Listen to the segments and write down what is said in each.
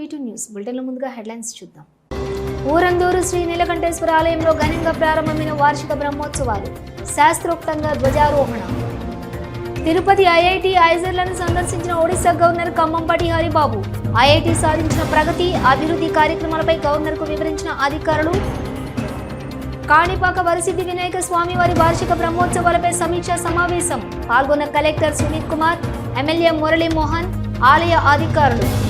వీటూ news. బులెటిన్లో ముందుగా headlines చూద్దాం. ఊరందూరు శ్రీ నీలకంఠేశ్వర ఆలయంలో ఘనంగా ప్రారంభమైన వార్షిక బ్రహ్మోత్సవాలు. శాస్త్రోక్తంగా ధ్వజారోహణ. తిరుపతి ఐఐటి ఐజర్లను సందర్శించిన ఒడిశా గవర్నర్ కమ్మంపాటి హరిబాబు ఐఐటి సాధించిన ప్రగతి అభివృద్ధి కార్యక్రమాలపై గవర్నర్కు వివరించిన అధికారులు. కాణిపాక వరసిద్ధి వినాయక స్వామి వారి వార్షిక బ్రహ్మోత్సవాలపై సమీక్షా సమావేశం. పాల్గొన్న కలెక్టర్ సునీత్ కుమార్ ఎమ్మెల్యే మురళీమోహన్ ఆలయ అధికారులు.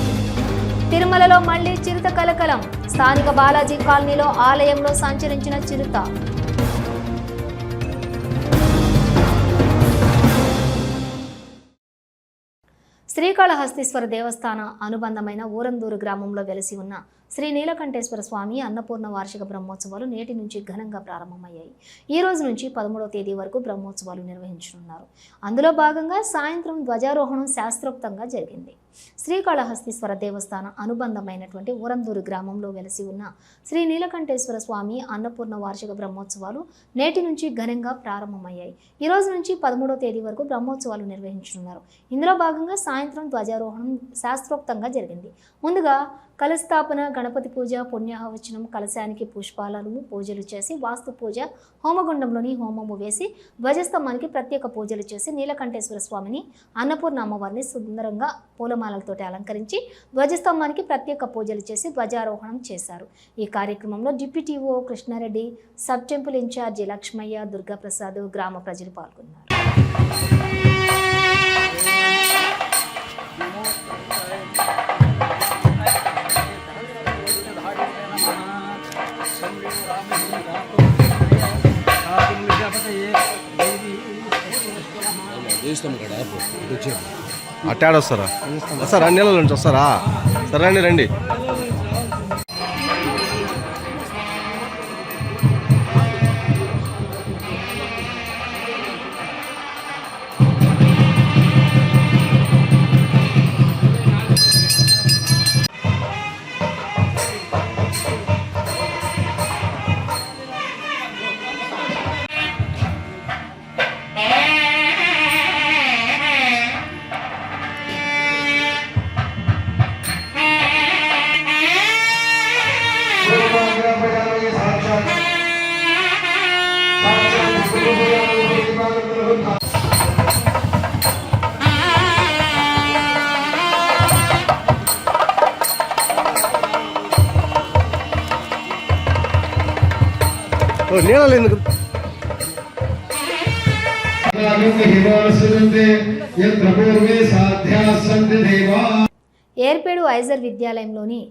తిరుమలలో మళ్ళీ చిరుత కలకలం. స్థానిక బాలాజీ కాలనీలో ఆలయంలో సంచరించిన చిరుత. శ్రీకాళహస్తీశ్వర దేవస్థాన అనుబంధమైన ఊరందూరు గ్రామంలో వెలసి ఉన్న శ్రీ నీలకంఠేశ్వర స్వామి అన్నపూర్ణ వార్షిక బ్రహ్మోత్సవాలు నేటి నుంచి ఘనంగా ప్రారంభమయ్యాయి. ఈ రోజు నుంచి పదమూడవ తేదీ వరకు బ్రహ్మోత్సవాలు నిర్వహించనున్నారు. అందులో భాగంగా సాయంత్రం ధ్వజారోహణం శాస్త్రోక్తంగా జరిగింది. శ్రీకాళహస్తీశ్వర దేవస్థాన అనుబంధమైనటువంటి ఊరందూరు గ్రామంలో వెలసి ఉన్న శ్రీ నీలకంఠేశ్వర స్వామి అన్నపూర్ణ వార్షిక బ్రహ్మోత్సవాలు నేటి నుంచి ఘనంగా ప్రారంభమయ్యాయి. ఈ రోజు నుంచి పదమూడవ తేదీ వరకు బ్రహ్మోత్సవాలు నిర్వహించనున్నారు. ఇందులో భాగంగా సాయంత్రం ధ్వజారోహణం శాస్త్రోక్తంగా జరిగింది. ముందుగా కలస్థాపన గణపతి పూజ పుణ్యాహవచనం కలశానికి పుష్పాలను పూజలు చేసి వాస్తు పూజ హోమగుండంలోని హోమము వేసి ధ్వజస్తంభానికి ప్రత్యేక పూజలు చేసి నీలకంఠేశ్వర స్వామిని అన్నపూర్ణ అమ్మవారిని సుందరంగా పూలమాలలతోటి అలంకరించి ధ్వజస్తంభానికి ప్రత్యేక పూజలు చేసి ధ్వజారోహణం చేశారు. ఈ కార్యక్రమంలో deputy EO Krishna Reddy sub temple incharge Lakshmaiah Durga Prasad గ్రామ ప్రజలు పాల్గొన్నారు. చేస్తాం కదా వచ్చాము అట్టాడు వస్తారా వస్తారా నీళ్ళ నుంచి వస్తారా? సరే రండి రండి. ఎందుకు? ఏర్పేడు ఐజర్ విద్యాలయంలోని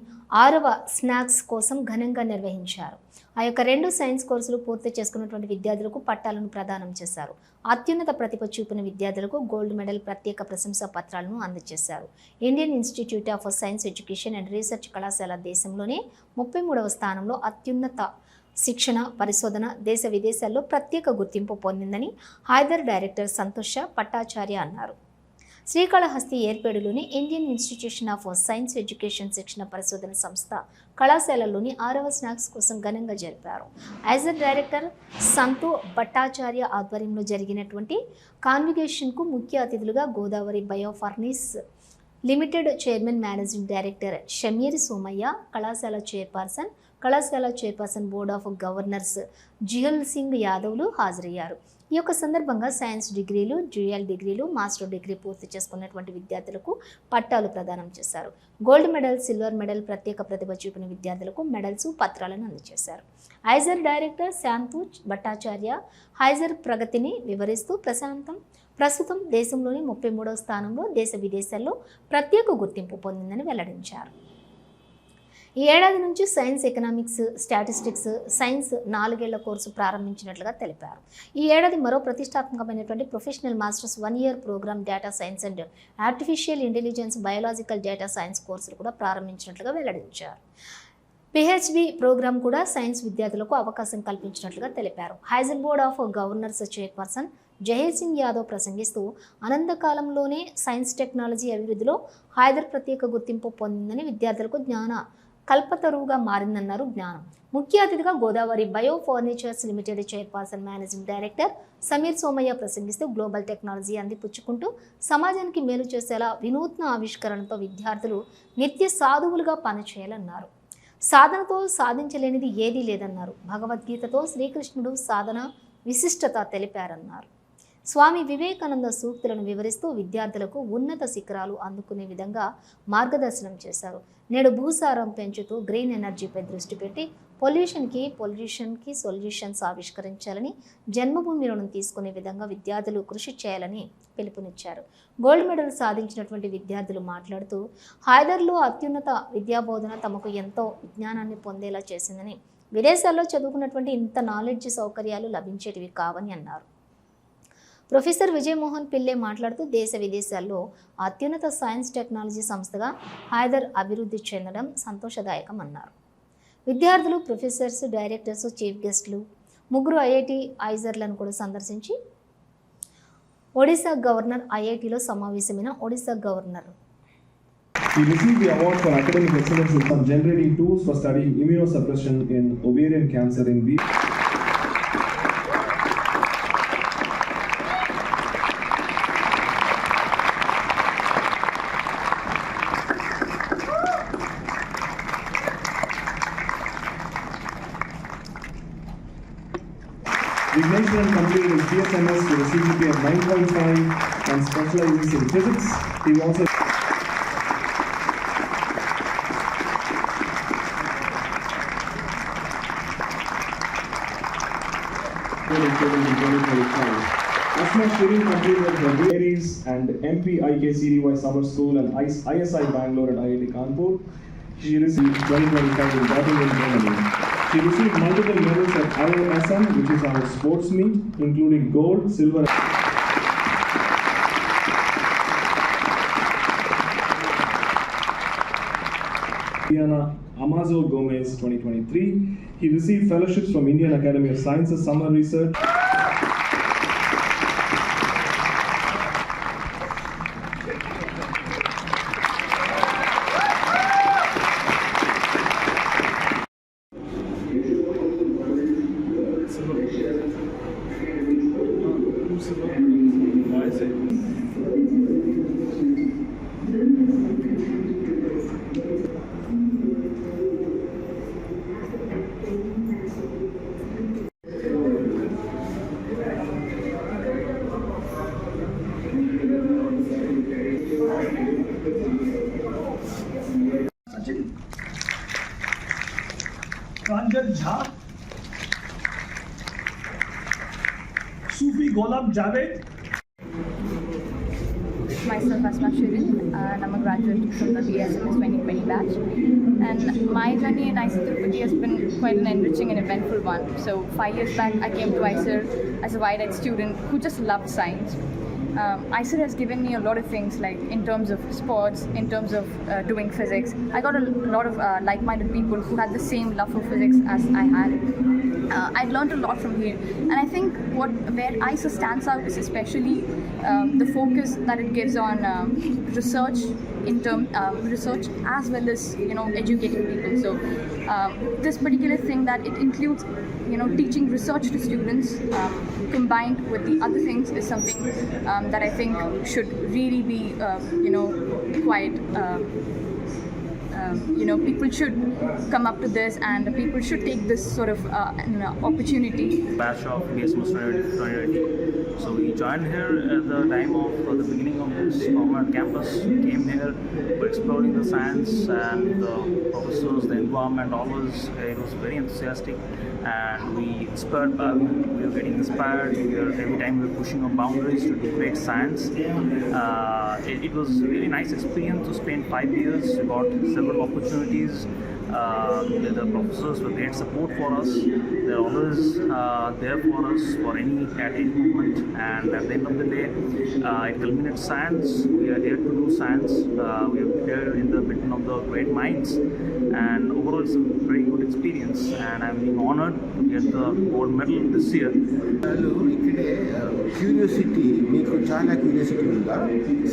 ఆరవ స్నాక్స్ కోసం ఘనంగా నిర్వహించారు. ఆ యొక్క రెండు సైన్స్ కోర్సులు పూర్తి చేసుకున్నటువంటి విద్యార్థులకు పట్టాలను ప్రదానం చేశారు. అత్యున్నత ప్రతిభ చూపిన విద్యార్థులకు గోల్డ్ మెడల్ ప్రత్యేక ప్రశంసా పత్రాలను అందజేశారు. Indian institute of science education and research కళాశాల దేశంలోనే ముప్పై మూడవ స్థానంలో అత్యున్నత శిక్షణ పరిశోధన దేశ విదేశాల్లో ప్రత్యేక గుర్తింపు పొందిందని హైదర్ డైరెక్టర్ సంతోష పట్టాచార్య అన్నారు. Srikalahasti ఏర్పేడులోని Indian institution of science education శిక్షణ పరిశోధన సంస్థ కళాశాలలోని ఆరవ స్నాక్స్ కోసం ఘనంగా జరిపారు. ఐజర్ డైరెక్టర్ సంతు భట్టాచార్య ఆధ్వర్యంలో జరిగినటువంటి కాన్విగేషన్కు ముఖ్య అతిథులుగా Godavari biorefineries limited chairman managing director Sameer Somaiya కళాశాల చైర్పర్సన్ కళాశాల చైర్పర్సన్ బోర్డ్ ఆఫ్ గవర్నర్స్ జియల్ సింగ్ యాదవ్లు హాజరయ్యారు. ఈ యొక్క సందర్భంగా సైన్స్ డిగ్రీలు జ్యూఎల్ డిగ్రీలు మాస్టర్ డిగ్రీ పూర్తి చేసుకున్నటువంటి విద్యార్థులకు పట్టాలు ప్రదానం చేశారు. గోల్డ్ మెడల్ సిల్వర్ మెడల్ ప్రత్యేక ప్రతిభ చూపిన విద్యార్థులకు మెడల్స్ పత్రాలను అందజేశారు. హైజర్ డైరెక్టర్ శాంతు భట్టాచార్య హైజర్ ప్రగతిని వివరిస్తూ ప్రశాంతం ప్రస్తుతం దేశంలోని ముప్పై మూడవ స్థానంలో దేశ విదేశాల్లో ప్రత్యేక గుర్తింపు పొందిందని వెల్లడించారు. ఈ ఏడాది నుంచి సైన్స్ ఎకనామిక్స్ స్టాటిస్టిక్స్ సైన్స్ నాలుగేళ్ళ కోర్సు ప్రారంభించినట్లుగా తెలిపారు. ఈ ఏడాది మరో ప్రతిష్టాత్మకమైనటువంటి professional masters one year programme data science and artificial intelligence biological data science కోర్సులు కూడా ప్రారంభించినట్లుగా వెల్లడించారు. పిహెచ్బి ప్రోగ్రాం కూడా సైన్స్ విద్యార్థులకు అవకాశం కల్పించినట్లుగా తెలిపారు. IISER board of governors chairperson Zaheer Singh Yadav ప్రసంగిస్తూ అనంతకాలంలోనే సైన్స్ టెక్నాలజీ అభివృద్ధిలో హైదర్ ప్రత్యేక గుర్తింపు పొందిందని విద్యార్థులకు జ్ఞాన కల్పతరువుగా మారిందన్నారు జ్ఞానం. ముఖ్య అతిథిగా Godavari bio furnitures limited chairperson managing director Sameer Somaiya ప్రసంగిస్తూ గ్లోబల్ టెక్నాలజీ అందిపుచ్చుకుంటూ సమాజానికి మేలు చేసేలా వినూత్న ఆవిష్కరణతో విద్యార్థులు నిత్య సాధువులుగా పనిచేయాలన్నారు. సాధనతో సాధించలేనిది ఏదీ లేదన్నారు. భగవద్గీతతో శ్రీకృష్ణుడు సాధన విశిష్టత తెలిపారన్నారు. స్వామి వివేకానంద సూక్తులను వివరిస్తూ విద్యార్థులకు ఉన్నత శిఖరాలు అందుకునే విధంగా మార్గదర్శనం చేశారు. నేడు భూసారం పెంచుతూ గ్రీన్ ఎనర్జీపై దృష్టి పెట్టి పొల్యూషన్కి పొల్యూషన్కి సొల్యూషన్స్ ఆవిష్కరించాలని జన్మభూమి రుణం తీసుకునే విధంగా విద్యార్థులు కృషి చేయాలని పిలుపునిచ్చారు. గోల్డ్ మెడల్ సాధించినటువంటి విద్యార్థులు మాట్లాడుతూ హైదర్లో అత్యున్నత విద్యాబోధన తమకు ఎంతో విజ్ఞానాన్ని పొందేలా చేసిందని విదేశాల్లో చదువుకున్నటువంటి ఇంత నాలెడ్జ్ సౌకర్యాలు లభించేటివి కావని అన్నారు. ప్రొఫెసర్ విజయమోహన్ పిల్లే మాట్లాడుతూ దేశ విదేశాల్లో అత్యున్నత సైన్స్ టెక్నాలజీ సంస్థగా హైదర్ అభివృద్ధి చెందడం సంతోషదాయకం అన్నారు విద్యార్థులు ప్రొఫెసర్స్ డైరెక్టర్స్ చీఫ్ గెస్ట్లు ముగ్గురు ఐఐటి ఐజర్లను కూడా సందర్శించి ఒడిశా గవర్నర్ ఐఐటిలో సమావేశమైన Odisha governor He received the award for academic excellence in generating tools for studying immunosuppression in ovarian cancer in B. Vignesh completed his BSMS with a CGPA of 9.5 and specializes in physics. He also in 2025. Asma Shirin completed her degrees and MP IKCDY Summer School and ISI Bangalore at IIT Kanpur. She received 2025 in Göttingen, Germany. She received multiple medals at IOSM, which is our sports meet, including gold, silver, Diana Amazo Gomez 2023. He received fellowships from Indian Academy of Sciences Summer Research. Javed. Myself Asma Shirin. Uh, and I'm a graduate from the BSMS 2020 batch. And my journey in ICE Tirupati has been quite an enriching and eventful one. So, five years back, I came to ICER as a wide eyed student who just loved science um, has given me a lot of things like in terms of sports, in terms of uh, doing physics. I got a lot of uh, like-minded people who had the same love for physics as I had. Uh, I learned a lot from here, and I think what where ICER stands out is especially um, the focus that it gives on um, research in term um, research as well as you know educating people. So um, this particular thing that it includes you know teaching research to students um, combined with the other things is something um, that I think should really be uh, you know quite. Uh, um, you know, people should come up to this, and people should take this sort of uh, an opportunity batch of BSMS 2020. So we joined here at the time of uh, the beginning of this permanent campus. We came here, exploring the science and the professors, the environment, all was it was very enthusiastic, and we inspired. Uh, we, were getting inspired. We were, every time we were pushing our boundaries to do great science. Uh, it, it was really nice experience to spend five years. We got several opportunities Uh, the, the professors were great support for us. They're always uh, there for us for any at any moment. And at the end of the day, uh, it culminates science. We are here to do science. Uh, we are here in the midst of the great minds. And overall, it's a very good experience. And I'm being honored to get the gold medal this year. వాళ్ళు ఇక్కడే curiosity మీకు చాలా curiosity ఉందా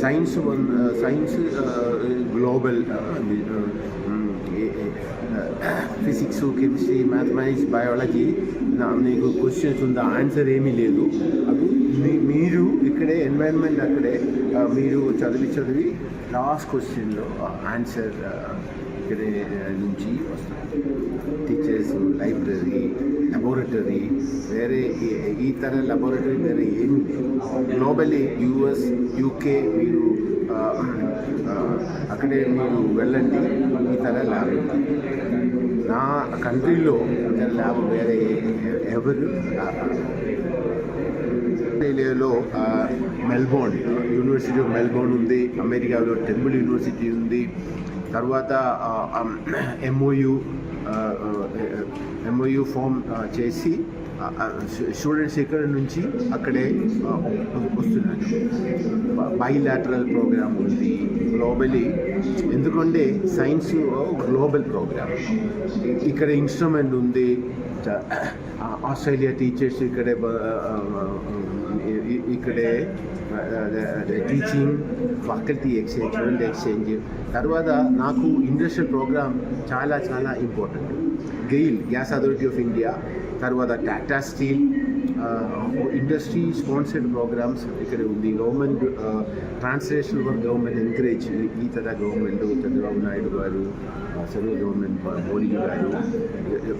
science one science global physics chemistry mathematics biology నీకు questions ఉందా? Answer ఏమీ లేదు. అవి మీ- మీరు ఇక్కడే ఎన్వైర్న్మెంట్ అక్కడే మీరు చదివి చదివి లాస్ట్ క్వశ్చన్లో ఆన్సర్ ఇక్కడే నుంచి వస్తాయి. టీచర్స్ లైబ్రరీ లెబొరేటరీ వేరే ఈ- తర లబొరేటరీ వేరే ఏమి లేదు. గ్లోబలీ యూఎస్ యూకే మీరు అక్కడే మీరు వెళ్ళండి. ఈ ల్యాబ్ ఉంది. నా కంట్రీలో ఈ ల్యాబ్ వేరే ఎవరు ఆస్ట్రేలియాలో మెల్బోర్న్ యూనివర్సిటీ ఆఫ్ మెల్బోర్న్ ఉంది. అమెరికాలో టెంపుల్ యూనివర్సిటీ ఉంది. తర్వాత ఎంఓయు ఎంఓయు ఫామ్ చేసి స్టూడెంట్స్ ఇక్కడ నుంచి అక్కడే వస్తున్నారు. బైలాటరల్ ప్రోగ్రామ్ ఉంది గ్లోబలీ ఎందుకంటే సైన్స్ గ్లోబల్ ప్రోగ్రామ్ ఇక్కడ ఇన్స్ట్రుమెంట్ ఉంది ఆస్ట్రేలియా టీచర్స్ ఇక్కడే ఇక్కడే teaching faculty exchange student exchange తర్వాత నాకు ఇండస్ట్రియల్ ప్రోగ్రామ్ చాలా చాలా important GAIL gas authority of India తర్వాత Tata steel industry sponsored programmes ఇక్కడ ఉంది. Government translation work government encourage ఈ తర గవర్నమెంట్ చంద్రబాబు నాయుడు గారు సెంట్రల్ గవర్నమెంట్ మోడీ గారు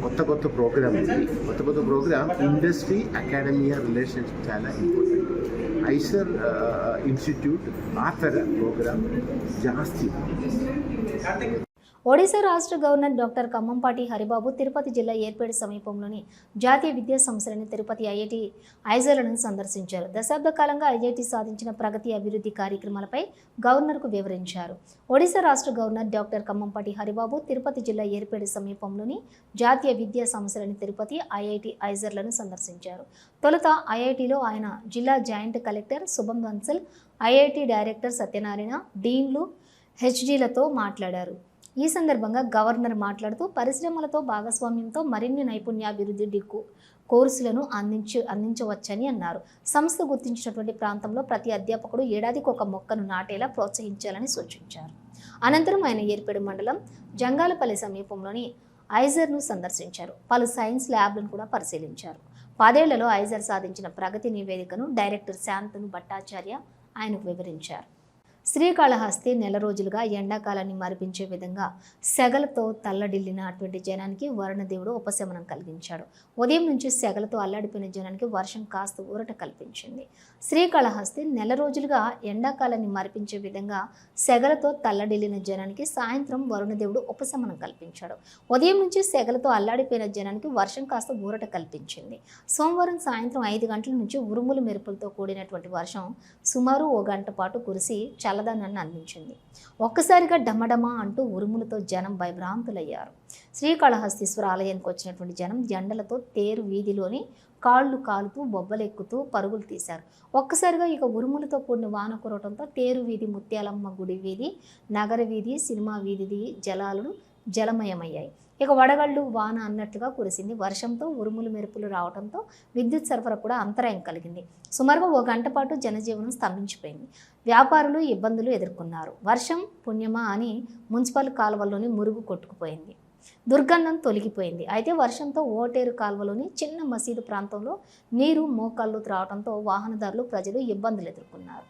కొత్త కొత్త ప్రోగ్రామ్ ఉంది. కొత్త కొత్త ప్రోగ్రామ్ ఇండస్ట్రీ అకాడమియా రిలేషన్షిప్ చాలా ఇంపార్టెంట్ ఐసర్ ఇన్స్టిట్యూట్ ఆ ప్రోగ్రామ్ జాస్తి. ఒడిశా రాష్ట్ర గవర్నర్ డాక్టర్ కమ్మంపాటి హరిబాబు తిరుపతి జిల్లా ఏర్పేడు సమీపంలోని జాతీయ విద్యా సంస్థలని తిరుపతి ఐఐటి ఐజర్లను సందర్శించారు. దశాబ్ద కాలంగా ఐఐటి సాధించిన ప్రగతి అభివృద్ధి కార్యక్రమాలపై గవర్నర్కు వివరించారు. ఒడిశా రాష్ట్ర గవర్నర్ డాక్టర్ కమ్మంపాటి హరిబాబు తిరుపతి జిల్లా ఏర్పేడు సమీపంలోని జాతీయ విద్యా సంస్థలని తిరుపతి ఐఐటి ఐజర్లను సందర్శించారు. తొలుత ఐఐటిలో ఆయన జిల్లా joint collector Shubham Bansal IIT director Satyanarayana డీన్లు హెచ్డీలతో మాట్లాడారు. ఈ సందర్భంగా గవర్నర్ మాట్లాడుతూ పరిశ్రమలతో భాగస్వామ్యంతో మరిన్ని నైపుణ్యాభివృద్ధి డిక్కు కోర్సులను అందించి అందించవచ్చని అన్నారు. సంస్థ గుర్తించినటువంటి ప్రాంతంలో ప్రతి అధ్యాపకుడు ఏడాదికి ఒక మొక్కను నాటేలా ప్రోత్సహించాలని సూచించారు. అనంతరం ఆయన ఏర్పేడు మండలం జంగాలపల్లి సమీపంలోని ఐజర్ను సందర్శించారు. పలు సైన్స్ ల్యాబ్లను కూడా పరిశీలించారు. పదేళ్ళలో ఐజర్ సాధించిన ప్రగతి నివేదికను డైరెక్టర్ శాంతను భట్టాచార్య ఆయనకు వివరించారు. శ్రీకాళహస్తి నెల రోజులుగా ఎండాకాలాన్ని మరిపించే విధంగా సెగలతో తల్లడిల్లిన అటువంటి జనానికి వరుణదేవుడు ఉపశమనం కలిగించాడు. ఉదయం నుంచి సెగలతో అల్లాడిపోయిన జనానికి వర్షం కాస్త ఊరట కల్పించింది. శ్రీకాళహస్తి నెల రోజులుగా ఎండాకాలాన్ని మరిపించే విధంగా సెగలతో తల్లడిల్లిన జనానికి సాయంత్రం వరుణదేవుడు ఉపశమనం కల్పించాడు. ఉదయం నుంచి సెగలతో అల్లాడిపోయిన జనానికి వర్షం కాస్త ఊరట కల్పించింది. సోమవారం సాయంత్రం ఐదు గంటల నుంచి ఉరుములు మెరుపులతో కూడినటువంటి వర్షం సుమారు ఓ గంట పాటు కురిసి చల్లదనాన్ని అందించింది. ఒక్కసారిగా డమడమా అంటూ ఉరుములతో జనం భయభ్రాంతులయ్యారు. శ్రీకాళహస్తీశ్వర ఆలయానికి వచ్చినటువంటి జనం జెండలతో తేరు వీధిలోని కాళ్ళు కాలుతూ బొబ్బలెక్కుతూ పరుగులు తీశారు. ఒక్కసారిగా ఇక ఉరుములతో కూడిన వాన కురవటంతో తేరు వీధి ముత్యాలమ్మ గుడి వీధి నగర వీధి సినిమా వీధి జలాలు జలమయమయ్యాయి. ఇక వడగళ్ళు వాన అన్నట్లుగా కురిసింది. వర్షంతో ఉరుములు మెరుపులు రావడంతో విద్యుత్ సరఫరా కూడా అంతరాయం కలిగింది. సుమారుగా ఓ గంట పాటు జనజీవనం స్తంభించిపోయింది. వ్యాపారులు ఇబ్బందులు ఎదుర్కొన్నారు. వర్షం పుణ్యమా అని మున్సిపల్ కాలువల్లోని మురుగు కొట్టుకుపోయింది. దుర్గంధం తొలగిపోయింది. అయితే వర్షంతో ఓటేరు కాల్వలోని చిన్న మసీదు ప్రాంతంలో నీరు మోకాళ్ళు త్రావడంతో వాహనదారులు ప్రజలు ఇబ్బందులు ఎదుర్కొన్నారు.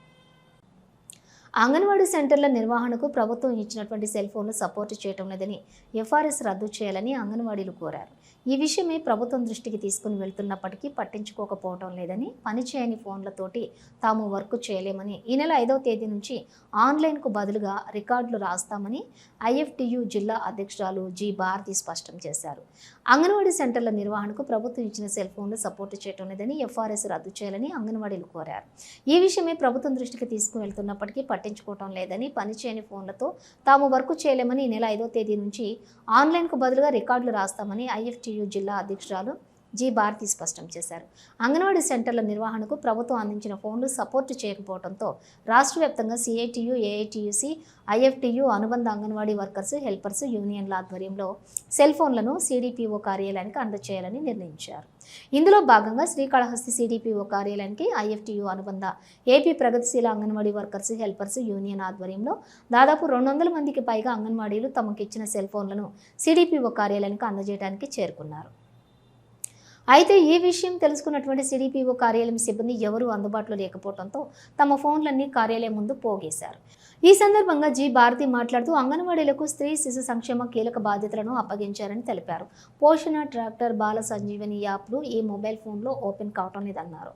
అంగన్వాడీ సెంటర్ల నిర్వహణకు ప్రభుత్వం ఇచ్చినటువంటి సెల్ ఫోన్లు సపోర్ట్ చేయటం లేదని ఎఫ్ఆర్ఎస్ రద్దు చేయాలని అంగన్వాడీలు కోరారు. ఈ విషయమే ప్రభుత్వం దృష్టికి తీసుకుని వెళ్తున్నప్పటికీ పట్టించుకోకపోవటం లేదని పనిచేయని ఫోన్లతోటి తాము వర్క్ చేయలేమని ఈ నెల ఐదవ తేదీ నుంచి ఆన్లైన్కు బదులుగా రికార్డులు రాస్తామని ఐఎఫ్టియు జిల్లా అధ్యక్షురాలు జి భారతి స్పష్టం చేశారు. అంగన్వాడీ సెంటర్ల నిర్వహణకు ప్రభుత్వం ఇచ్చిన సెల్ ఫోన్లు సపోర్టు చేయటం లేదని ఎఫ్ఆర్ఎస్ రద్దు చేయాలని అంగన్వాడీలు కోరారు. ఈ విషయమే ప్రభుత్వం దృష్టికి తీసుకువెళ్తున్నప్పటికీ పట్టించుకోవటం లేదని పనిచేయని ఫోన్లతో తాము వర్క్ చేయలేమని ఈ నెల ఐదో తేదీ నుంచి ఆన్లైన్కు బదులుగా రికార్డులు రాస్తామని ఐఎఫ్టియు జిల్లా అధ్యక్షురాలు జి భారతి స్పష్టం చేశారు. అంగన్వాడీ సెంటర్ల నిర్వహణకు ప్రభుత్వం అందించిన ఫోన్లు సపోర్టు చేయకపోవడంతో రాష్ట్ర వ్యాప్తంగా సిఐటియు ఏఐటియుసి ఐఎఫ్టియు అనుబంధ అంగన్వాడీ వర్కర్స్ హెల్పర్స్ యూనియన్ల ఆధ్వర్యంలో సెల్ ఫోన్లను సిడిపిఓ కార్యాలయానికి అందజేయాలని నిర్ణయించారు. ఇందులో భాగంగా శ్రీకాళహస్తి సిడిపిఓ కార్యాలయానికి ఐఎఫ్టియు అనుబంధ ఏపీ ప్రగతిశీల అంగన్వాడీ వర్కర్స్ హెల్పర్స్ యూనియన్ ఆధ్వర్యంలో దాదాపు రెండు వందల మందికి పైగా అంగన్వాడీలు తమకిచ్చిన సెల్ ఫోన్లను సిడిపిఓ కార్యాలయానికి అందజేయడానికి చేరుకున్నారు. అయితే ఈ విషయం తెలుసుకున్నటువంటి సిడిపిఓ కార్యాలయం సిబ్బంది ఎవరూ అందుబాటులో లేకపోవడంతో తమ ఫోన్లన్నీ కార్యాలయం ముందు పోగేశారు. ఈ సందర్భంగా జి భారతి మాట్లాడుతూ అంగన్వాడీలకు స్త్రీ శిశు సంక్షేమ కీలక బాధ్యతలను అప్పగించారని తెలిపారు. పోషణ ట్రాక్టర్ బాల సంజీవని యాప్లు ఈ మొబైల్ ఫోన్లో ఓపెన్ కావటం లేదన్నారు.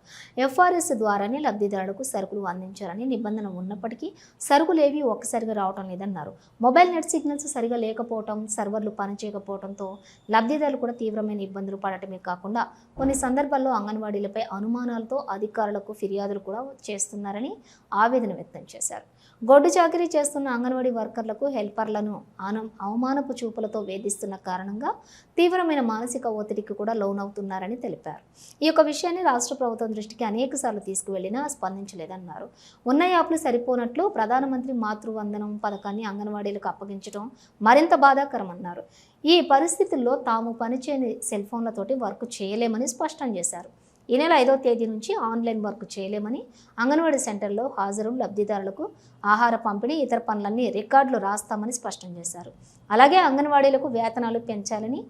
ఎఫ్ఆర్ఎస్ ద్వారానే లబ్ధిదారులకు సరుకులు అందించారని నిబంధన ఉన్నప్పటికీ సరుకులేవి ఒక్కసారిగా రావటం లేదన్నారు. మొబైల్ నెట్ సిగ్నల్స్ సరిగా లేకపోవటం సర్వర్లు పనిచేయకపోవడంతో లబ్ధిదారులు కూడా తీవ్రమైన ఇబ్బందులు పడటమే కాకుండా కొన్ని సందర్భాల్లో అంగన్వాడీలపై అనుమానాలతో అధికారులకు ఫిర్యాదులు కూడా చేస్తున్నారని ఆవేదన వ్యక్తం చేశారు. గొడ్డు చాకరీ చేస్తున్న అంగన్వాడీ వర్కర్లకు హెల్పర్లను ఆనం అవమానపు చూపులతో వేధిస్తున్న కారణంగా తీవ్రమైన మానసిక ఒత్తిడికి కూడా లోనవుతున్నారని తెలిపారు. ఈ యొక్క విషయాన్ని రాష్ట్ర ప్రభుత్వం దృష్టికి అనేక సార్లు తీసుకువెళ్ళినా స్పందించలేదన్నారు. ఉన్న యాప్లు సరిపోనట్లు ప్రధానమంత్రి మాతృవందనం పథకాన్ని అంగన్వాడీలకు అప్పగించడం మరింత బాధాకరమన్నారు. ఈ పరిస్థితుల్లో తాము పనిచేయని సెల్ ఫోన్లతోటి వర్క్ చేయలేమని స్పష్టం చేశారు. ఈ నెల ఐదో తేదీ నుంచి ఆన్లైన్ వర్క్ చేయలేమని అంగన్వాడీ సెంటర్లో హాజరు లబ్ధిదారులకు ఆహార పంపిణీ ఇతర పనులన్నీ రికార్డులు రాస్తామని స్పష్టం చేశారు. అలాగే అంగన్వాడీలకు వేతనాలు పెంచాలని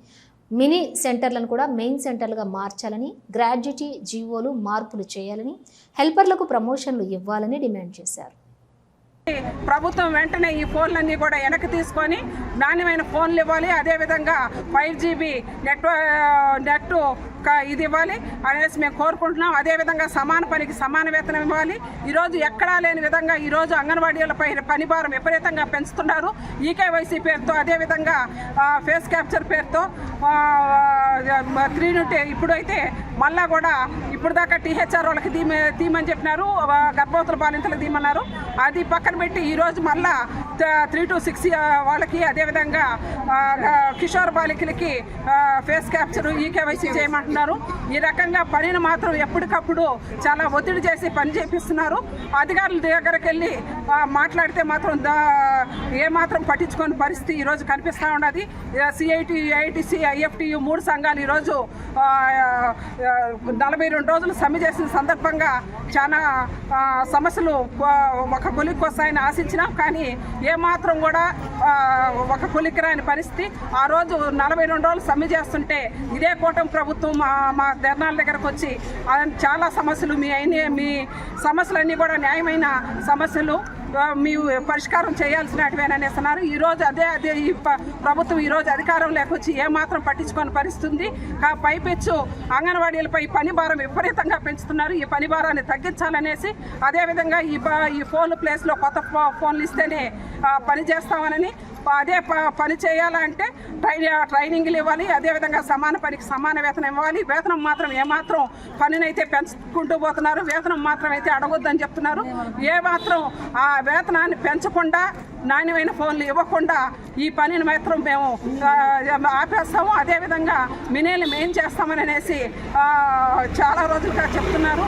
మినీ సెంటర్లను కూడా మెయిన్ సెంటర్లుగా మార్చాలని గ్రాడ్యుటీ జీవోలు మార్పులు చేయాలని హెల్పర్లకు ప్రమోషన్లు ఇవ్వాలని డిమాండ్ చేశారు. ప్రభుత్వం వెంటనే ఈ ఫోన్లన్నీ కూడా వెనక్కి తీసుకొని నాణ్యమైన ఫోన్లు ఇవ్వాలి. అదేవిధంగా ఫైవ్ జీబీ నెట్ నెట్ ఇది ఇవ్వాలి. అనేసి మేము కోరుకుంటున్నాం. అదేవిధంగా సమాన పనికి సమాన వేతనం ఇవ్వాలి. ఈరోజు ఎక్కడా లేని విధంగా ఈరోజు అంగన్వాడీలపై పని భారం విపరీతంగా పెంచుతున్నారు. ఈకేవైసీ పేరుతో అదేవిధంగా ఫేస్ క్యాప్చర్ పేరుతో త్రీ నుండి ఇప్పుడైతే మళ్ళా కూడా ఇప్పుడు దాకా టీహెచ్ఆర్ వాళ్ళకి దీమె తీమని చెప్పినారు. గర్భవతుల బాలింతలకు తీమన్నారు అది పక్కన పెట్టి ఈరోజు మళ్ళా త్రీ టు సిక్స్ వాళ్ళకి అదేవిధంగా కిషోర్ బాలికలకి ఫేస్ క్యాప్చర్ ఈకేవైసీ చేయమంటున్నారు. ఈ రకంగా పనిని మాత్రం ఎప్పటికప్పుడు చాలా ఒత్తిడి చేసి పని చేపిస్తున్నారు. అధికారుల దగ్గరికి వెళ్ళి మాట్లాడితే మాత్రం దా ఏమాత్రం పట్టించుకొని పరిస్థితి ఈరోజు కనిపిస్తూ ఉన్నది. సిఐటి ఐఐటిసి ఐఎఫ్టియు మూడు సంఘాలు ఈరోజు నలభై రెండు రోజులు సమ్మె చేసిన సందర్భంగా చాలా సమస్యలు ఒక కొలిక్కి వస్తాయని ఆశించినాం. కానీ ఏమాత్రం కూడా ఒక కొలిక్కి రాని పరిస్థితి. ఆ రోజు నలభై రెండు రోజులు సమ్మె చేస్తుంటే ఇదే కూటమి ప్రభుత్వం మా మా ధర్నాల దగ్గరకు వచ్చి చాలా సమస్యలు మీ అయిన మీ సమస్యలన్నీ కూడా న్యాయమైన సమస్యలు. మీ పరిష్కారం చేయాల్సినటివేననేసి ఇస్తున్నారు ఈరోజు అదే అదే ఈ ప- ప్రభుత్వం ఈరోజు అధికారం లేకొచ్చి ఏమాత్రం పట్టించుకొని పరిస్థితుంది. పైపెచ్చు అంగన్వాడీలపై పని భారం విపరీతంగా పెంచుతున్నారు. ఈ పని భారాన్ని తగ్గించాలనేసి అదేవిధంగా ఈ ఈ ఫోన్ ప్లేస్లో కొత్త ఫో- ఫోన్లు ఇస్తేనే పని చేస్తామనని అదే ప- పని చేయాలంటే ట్రైని ట్రైనింగ్లు ఇవ్వాలి. అదేవిధంగా సమాన పనికి సమాన వేతనం ఇవ్వాలి. వేతనం మాత్రం ఏమాత్రం పనినైతే పెంచుకుంటూ పోతున్నారు. వేతనం మాత్రం అయితే అడగొద్దని చెప్తున్నారు. ఏ మాత్రం ఆ వేతనాన్ని పెంచకుండా నాణ్యమైన ఫోన్లు ఇవ్వకుండా ఈ పనిని మాత్రం మేము ఆపేస్తాము. అదేవిధంగా మినేల్ని మేం చేస్తామని అనేసి చాలా రోజులుగా చెప్తున్నారు.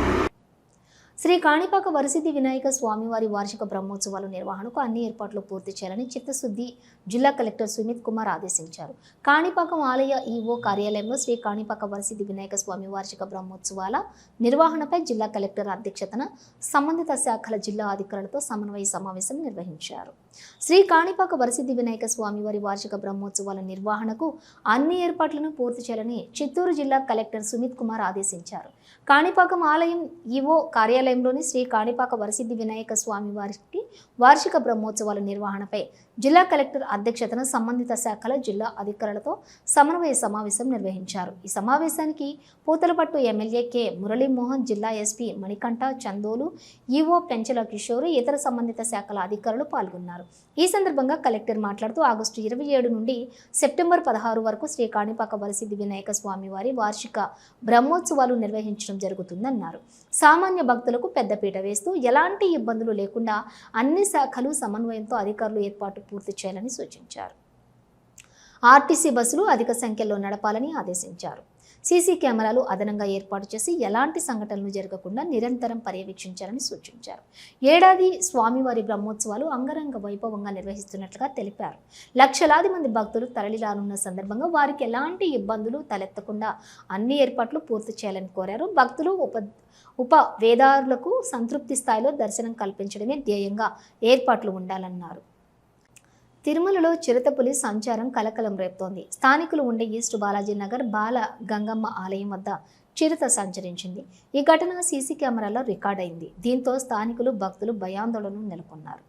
శ్రీ కాణిపాక వరసిద్ధి వినాయక స్వామివారి వార్షిక బ్రహ్మోత్సవాల నిర్వహణకు అన్ని ఏర్పాట్లు పూర్తి చేయాలని చిత్తశుద్ధి జిల్లా కలెక్టర్ సుమిత్ కుమార్ ఆదేశించారు. కాణిపాకం ఆలయ ఈఓ కార్యాలయంలో శ్రీ కాణిపాక వరసిద్ధి వినాయక స్వామి వార్షిక బ్రహ్మోత్సవాల నిర్వహణపై జిల్లా కలెక్టర్ అధ్యక్షతన సంబంధిత శాఖల జిల్లా అధికారులతో సమన్వయ సమావేశం నిర్వహించారు. శ్రీ కాణిపాక వరసిద్ధి వినాయక స్వామివారి వార్షిక బ్రహ్మోత్సవాల నిర్వహణకు అన్ని ఏర్పాట్లను పూర్తి చేయాలని చిత్తూరు జిల్లా కలెక్టర్ సుమిత్ కుమార్ ఆదేశించారు. కాణిపాకం ఆలయం ఈవో కార్యాలయంలోని శ్రీ కాణిపాక వరసిద్ధి వినాయక స్వామి వారికి వార్షిక బ్రహ్మోత్సవాల నిర్వహణపై జిల్లా కలెక్టర్ అధ్యక్షతన సంబంధిత శాఖల జిల్లా అధికారులతో సమన్వయ సమావేశం నిర్వహించారు. ఈ సమావేశానికి పూతలపట్టు ఎమ్మెల్యే కె. మురళీమోహన్ జిల్లా ఎస్పీ మణికంఠ చందోలు ఈవో పెంచల కిషోర్ ఇతర సంబంధిత శాఖల అధికారులు పాల్గొన్నారు. ఈ సందర్భంగా కలెక్టర్ మాట్లాడుతూ ఆగస్టు ఇరవై ఏడు నుండి సెప్టెంబర్ పదహారు వరకు శ్రీ కాణిపాక వరసిద్ధి వినాయక స్వామి వారి వార్షిక బ్రహ్మోత్సవాలు నిర్వహించడం జరుగుతుందన్నారు. సామాన్య భక్తులకు పెద్దపీట వేస్తూ ఎలాంటి ఇబ్బందులు లేకుండా అన్ని శాఖలు సమన్వయంతో అధికారులు ఏర్పాటు పూర్తి చేయాలని సూచించారు. ఆర్టీసీ బస్సులు అధిక సంఖ్యలో నడపాలని ఆదేశించారు. సీసీ కెమెరాలు అదనంగా ఏర్పాటు చేసి ఎలాంటి సంఘటనలు జరగకుండా నిరంతరం పర్యవేక్షించాలని సూచించారు. ఏడాది స్వామివారి బ్రహ్మోత్సవాలు అంగరంగ వైభవంగా నిర్వహిస్తున్నట్లుగా తెలిపారు. లక్షలాది మంది భక్తులు తరలిరానున్న సందర్భంగా వారికి ఎలాంటి ఇబ్బందులు తలెత్తకుండా అన్ని ఏర్పాట్లు పూర్తి చేయాలని కోరారు. భక్తులు ఉప ఉప వేదారులకు సంతృప్తి స్థాయిలో దర్శనం కల్పించడమే ధ్యేయంగా ఏర్పాట్లు ఉండాలన్నారు. తిరుమలలో చిరుతపులి సంచారం కలకలం రేపుతోంది. స్థానికులు ఉండే ఈస్ట్ బాలాజీ నగర్ బాల గంగమ్మ ఆలయం వద్ద చిరుత సంచరించింది. ఈ ఘటన సీసీ కెమెరాలో రికార్డ్ అయింది దీంతో స్థానికులు భక్తులు భయాందోళన నెలకొన్నారు.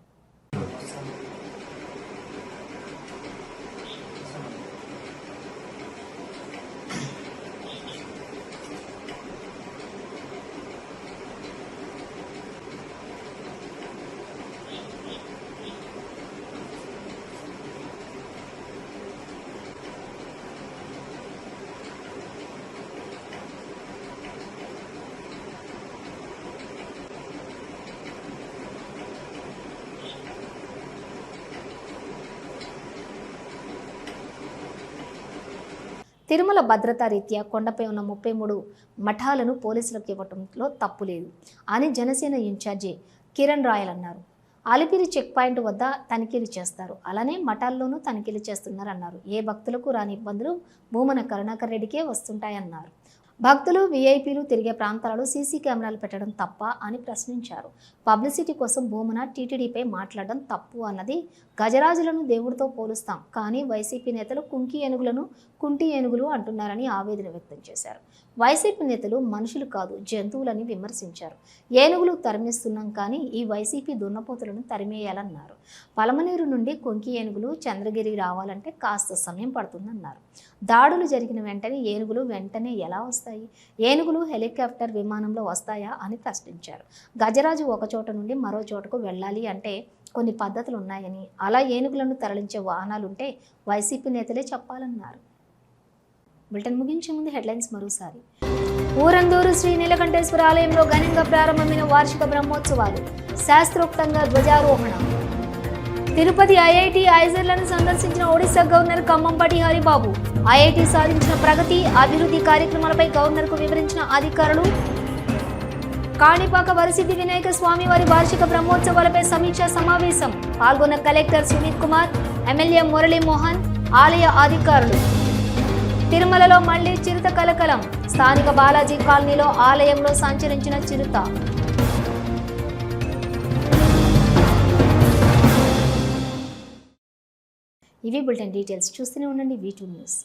తిరుమల భద్రతా రీత్యా కొండపై ఉన్న ముప్పై మూడు మఠాలను పోలీసులకు ఇవ్వటంలో తప్పు లేదు అని జనసేన ఇన్ఛార్జి కిరణ్ రాయల్ అన్నారు. అలిపిరి చెక్ పాయింట్ వద్ద తనిఖీలు చేస్తారు. అలానే మఠాల్లోనూ తనిఖీలు చేస్తున్నారన్నారు. ఏ భక్తులకు రాని ఇబ్బందులు భూమన కరుణాకర్ రెడ్డికే వస్తుంటాయన్నారు. భక్తులు వీఐపీలు తిరిగే ప్రాంతాలలో సీసీ కెమెరాలు పెట్టడం తప్ప అని ప్రశ్నించారు. పబ్లిసిటీ కోసం భూమన టీటీడీపై మాట్లాడడం తప్పు అన్నది గజరాజులను దేవుడితో పోలుస్తాం. కానీ వైసీపీ నేతలు కుంకి ఏనుగులను కుంటి ఏనుగులు అంటున్నారని ఆవేదన వ్యక్తం చేశారు. వైసీపీ నేతలు మనుషులు కాదు జంతువులని విమర్శించారు. ఏనుగులు తరిమిస్తున్నాం కానీ ఈ వైసీపీ దున్నపోతులను తరిమేయాలన్నారు. పలమనేరు నుండి కొంకి ఏనుగులు చంద్రగిరి రావాలంటే కాస్త సమయం పడుతుందన్నారు. దాడులు జరిగిన వెంటనే ఏనుగులు వెంటనే ఎలా వస్తాయి? ఏనుగులు హెలికాప్టర్ విమానంలో వస్తాయా అని ప్రశ్నించారు. గజరాజు ఒక చోట నుండి మరో చోటకు వెళ్ళాలి అంటే కొన్ని పద్ధతులు ఉన్నాయని అలా ఏనుగులను తరలించే వాహనాలుంటే వైసీపీ నేతలే చెప్పాలన్నారు. బులెటిన్ ముగించే ముందు హెడ్లైన్స్ మరోసారి. ఊరందూరు శ్రీ నీలకంఠేశ్వర ఆలయంలో ఘనంగా ప్రారంభమైన వార్షిక బ్రహ్మోత్సవాలు శాస్త్రోక్తంగా ధ్వజారోహణ. తిరుపతి ఐఐటి ఐజర్లను సందర్శించిన ఒడిశా గవర్నర్ ఖమ్మంపాటి హరిబాబు ఐఐటి సాధించిన ప్రగతి అభివృద్ధి కార్యక్రమాలపై గవర్నర్కు వివరించిన అధికారులు కాణిపాక వరసిద్ధి వినాయక స్వామి వారి వార్షిక బ్రహ్మోత్సవాలపై సమీక్షా సమావేశం పాల్గొన్న కలెక్టర్ సునీత్ కుమార్ ఎమ్మెల్యే మురళీమోహన్ ఆలయ అధికారులు. తిరుమలలో మళ్ళీ చిరుత కలకలం. స్థానిక బాలాజీ కాలనీలో ఆలయంలో సంచరించిన చిరుత. ఇవి బులెటిన్ డీటెయిల్స్. చూస్తూనే ఉండండి వీ టూ న్యూస్